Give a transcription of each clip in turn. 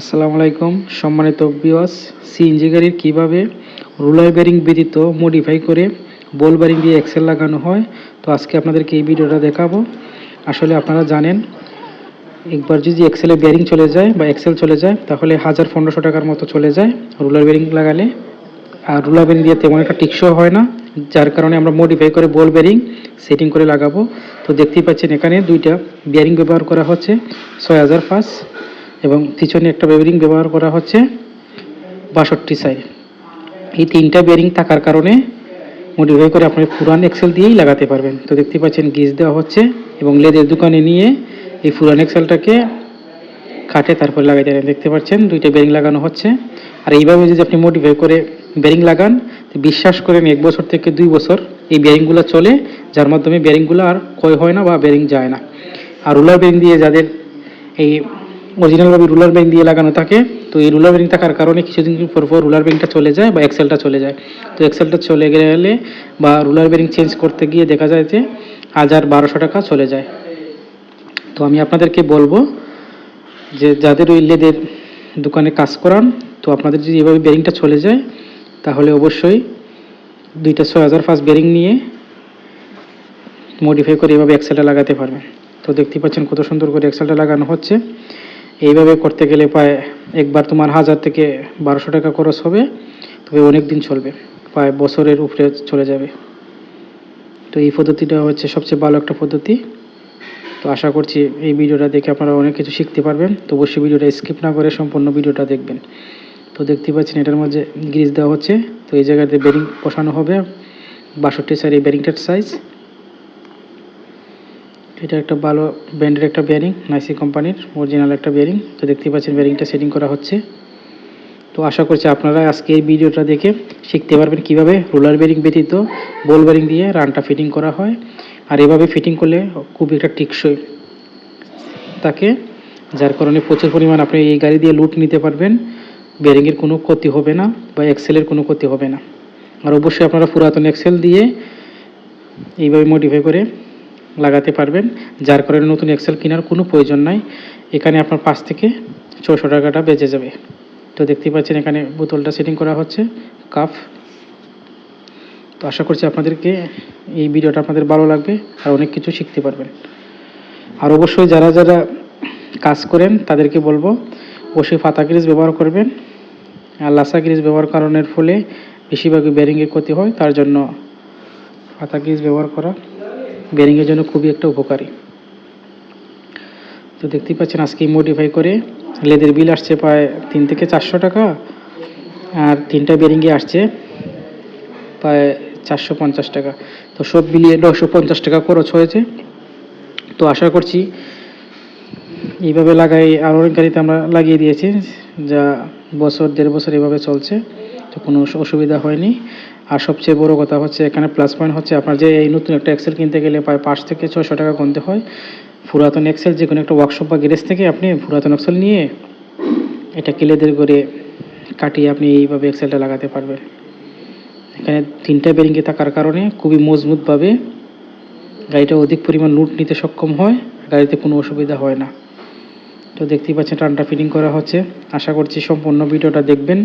আসসালামু আলাইকুম। সম্মানিত বিওয়াস সিএনজি গাড়ির কীভাবে রুলার বেরিং ব্যতীত মডিফাই করে বল বেরিং দিয়ে এক্সেল লাগানো হয়, তো আজকে আপনাদেরকে এই ভিডিওটা দেখাবো। আসলে আপনারা জানেন, একবার যদি এক্সেলে বেরিং চলে যায় বা এক্সেল চলে যায়, তাহলে হাজার পনেরোশো টাকার মতো চলে যায় রুলার বেরিং লাগালে। আর রুলার বেরিং দিয়ে তেমন একটা টিকসই হয় না, যার কারণে আমরা মডিফাই করে বল বেরিং সেটিং করে লাগাবো। তো দেখতেই পাচ্ছেন এখানে দুইটা বেয়ারিং ব্যবহার করা হচ্ছে, ছয় হাজার পাঁচ। এবং পিছনে একটা বেয়ারিং ব্যবহার করা হচ্ছে বাষট্টি সাইড এই তিনটা বেয়ারিং থাকার কারণে মডিফাই করে আপনি পুরান এক্সেল দিয়েই লাগাতে পারবেন। তো দেখতে পাচ্ছেন গিজ দেওয়া হচ্ছে এবং লেদের দোকানে নিয়ে এই পুরান এক্সেলটাকে কাটে তারপর লাগাইতে পারেন। দেখতে পাচ্ছেন দুইটা বেরিং লাগানো হচ্ছে। আর এইভাবে যদি আপনি মডিফাই করে বেরিং লাগান বিশ্বাস করেন এক বছর থেকে দুই বছর এই বেরিংগুলো চলে, যার মাধ্যমে বেরিংগুলো আর ক্ষয় হয় না বা বেরিং যায় না। আর রুলার বেরিং দিয়ে যাদের এই অরিজিনালভাবে রুলার বেরিং দিয়ে লাগানো থাকে, তো এই রুলার বেরিং থাকার কারণে কিছুদিন পর পর রুলার বেরিংটা চলে যায় বা এক্সেলটা চলে যায়। তো এক্সেলটা চলে গেলে বা রুলার বেরিং চেঞ্জ করতে গিয়ে দেখা যায় যে হাজার বারোশো টাকা চলে যায়। তো আমি আপনাদেরকে বলব যে যাদের ওই লেদের দোকানে কাজ করান, তো আপনাদের যদি এভাবে বেরিংটা চলে যায়, তাহলে অবশ্যই দুইটা ছয় হাজার ফার্স্ট বেরিং নিয়ে মডিফাই করে এভাবে এক্সেলটা লাগাতে পারবেন। তো দেখতে পাচ্ছেন কত সুন্দর করে এক্সেলটা লাগানো হচ্ছে। এইভাবে করতে গেলে প্রায় একবার তোমার হাজার থেকে বারোশো টাকা খরচ হবে, তবে অনেক দিন চলবে, প্রায় বছরের উপরে চলে যাবে। তো এই পদ্ধতিটা হচ্ছে সবচেয়ে ভালো একটা পদ্ধতি। তো আশা করছি এই ভিডিওটা দেখে আপনারা অনেক কিছু শিখতে পারবেন, তো অবশ্যই ভিডিওটা স্কিপ না করে সম্পূর্ণ ভিডিওটা দেখবেন। তো দেখতে পাচ্ছেন এটার মধ্যে গ্রিজ দেওয়া হচ্ছে, তো এই জায়গাতে বেরিং বসানো হবে, বাষট্টি সাইজ, এই বেরিংটার সাইজ। এটা একটা ভালো ব্র্যান্ডের একটা বেয়ারিং নাইসি কোম্পানির অরিজিনাল একটা বেয়ারিং তো দেখতে পাচ্ছেন বেয়ারিংটা সেটিং করা হচ্ছে। তো আশা করছি আপনারা আজকে এই ভিডিওটা দেখে শিখতে পারবেন কীভাবে রোলার বেরিং ব্যতীত বল বেরিং দিয়ে রানটা ফিটিং করা হয়। আর এভাবে ফিটিং করলে খুব একটা টিকসই তাকে যার কারণে প্রচুর পরিমাণ আপনি এই গাড়ি দিয়ে লুট নিতে পারবেন। বেরিংয়ের কোনো ক্ষতি হবে না বা এক্সেলের কোনো ক্ষতি হবে না। আর অবশ্যই আপনারা পুরাতন এক্সেল দিয়ে এইভাবে মডিফাই করে লাগাতে পারবেন। যার কারণে নতুন এক্সেল কেনার কোনো প্রয়োজন নাই। এখানে আপনার পাঁচ থেকে ছশো টাকাটা বেঁচে যাবে। তো দেখতেই পাচ্ছেন এখানে বোতলটা সেটিং করা হচ্ছে কাপ তো আশা করছি আপনাদেরকে এই ভিডিওটা আপনাদের ভালো লাগবে আর অনেক কিছু শিখতে পারবেন। আর অবশ্যই যারা যারা কাজ করেন, তাদেরকে বলব, অবশ্যই ফাতা গ্রিজ ব্যবহার করবেন। আর লাসা গ্রিজ ব্যবহার করানোর ফলে বেশিরভাগই বেরিংয়ের ক্ষতি হয়, তার জন্য ফাতা গ্রিজ ব্যবহার করা বেরিংয়ের জন্য খুবই একটা উপকারী। তো দেখতেই পাচ্ছেন আজকে মডিফাই করে লেদের বিল আসছে প্রায় তিন থেকে চারশো টাকা আর তিনটা বেরিংয়ে আসছে প্রায় চারশো পঞ্চাশ টাকা। তো সব মিলিয়ে নশো পঞ্চাশ টাকা খরচ হয়েছে। তো আশা করছি এইভাবে লাগাই আর অনেক গাড়িতে আমরা লাগিয়ে দিয়েছি, যা বছর, দেড় বছর এভাবে চলছে, তো কোনো অসুবিধা হয়নি। আর সবচেয়ে বড় কথা হচ্ছে, এখানে প্লাস পয়েন্ট হচ্ছে আপনার যে এই নতুন একটা এক্সেল কিনতে গেলে প্রায় পাঁচ থেকে ছশো টাকা গুনতে হয়। পুরাতন এক্সেল যে কোনো একটা ওয়ার্কশপ বা গ্যারেজ থেকে আপনি পুরাতন এক্সেল নিয়ে এটা কিলেদের করে কাটিয়ে আপনি এইভাবে এক্সেলটা লাগাতে পারবেন। এখানে তিনটা বেরিংয়ে থাকার কারণে খুবই মজবুতভাবে গাড়িটা অধিক পরিমাণ লুট নিতে সক্ষম হয়, গাড়িতে কোনো অসুবিধা হয় না। তো দেখতেই পাচ্ছেন টানটা ফিটিং করা হচ্ছে। আশা করছি সম্পূর্ণ ভিডিওটা দেখবেন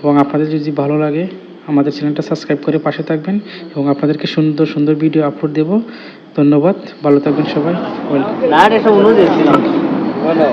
এবং আপনাদের যদি ভালো লাগে আমাদের চ্যানেলটা সাবস্ক্রাইব করে পাশে থাকবেন এবং আপনাদেরকে সুন্দর সুন্দর ভিডিও আপলোড দেব। ধন্যবাদ, ভালো থাকবেন সবাই। ওয়েলকাম